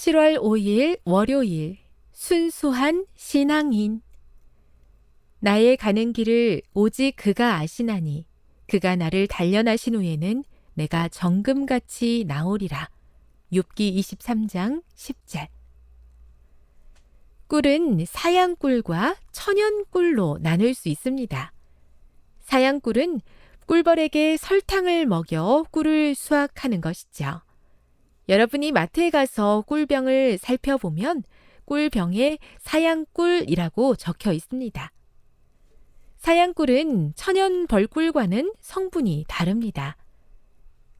7월 5일 월요일 순수한 신앙인 나의 가는 길을 오직 그가 아시나니 그가 나를 단련하신 후에는 내가 정금같이 나오리라. 욥기 23장 10절 꿀은 사양꿀과 천연꿀로 나눌 수 있습니다. 사양꿀은 꿀벌에게 설탕을 먹여 꿀을 수확하는 것이죠. 여러분이 마트에 가서 꿀병을 살펴보면 꿀병에 사양꿀이라고 적혀 있습니다. 사양꿀은 천연 벌꿀과는 성분이 다릅니다.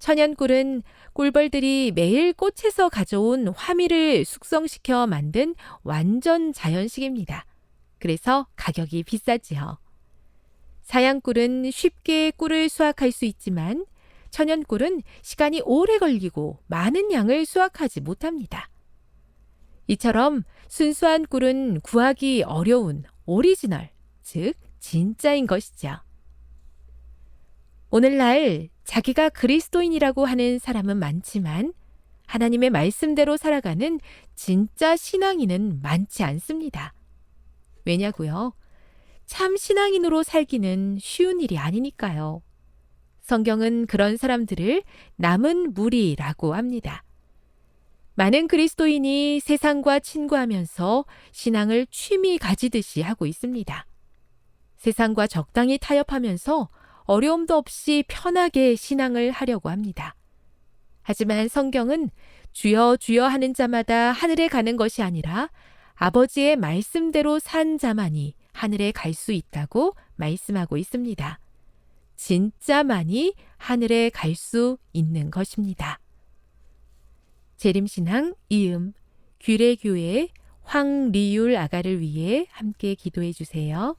천연꿀은 꿀벌들이 매일 꽃에서 가져온 화미를 숙성시켜 만든 완전 자연식입니다. 그래서 가격이 비싸지요. 사양꿀은 쉽게 꿀을 수확할 수 있지만 천연꿀은 시간이 오래 걸리고 많은 양을 수확하지 못합니다. 이처럼 순수한 꿀은 구하기 어려운 오리지널, 즉 진짜인 것이죠. 오늘날 자기가 그리스도인이라고 하는 사람은 많지만 하나님의 말씀대로 살아가는 진짜 신앙인은 많지 않습니다. 왜냐고요? 참 신앙인으로 살기는 쉬운 일이 아니니까요. 성경은 그런 사람들을 남은 무리라고 합니다. 많은 그리스도인이 세상과 친구하면서 신앙을 취미 가지듯이 하고 있습니다. 세상과 적당히 타협하면서 어려움도 없이 편하게 신앙을 하려고 합니다. 하지만 성경은 주여 주여 하는 자마다 하늘에 가는 것이 아니라 아버지의 말씀대로 산 자만이 하늘에 갈 수 있다고 말씀하고 있습니다. 진짜만이 하늘에 갈 수 있는 것입니다. 재림신앙 이음 규례교회 황리율 아가를 위해 함께 기도해 주세요.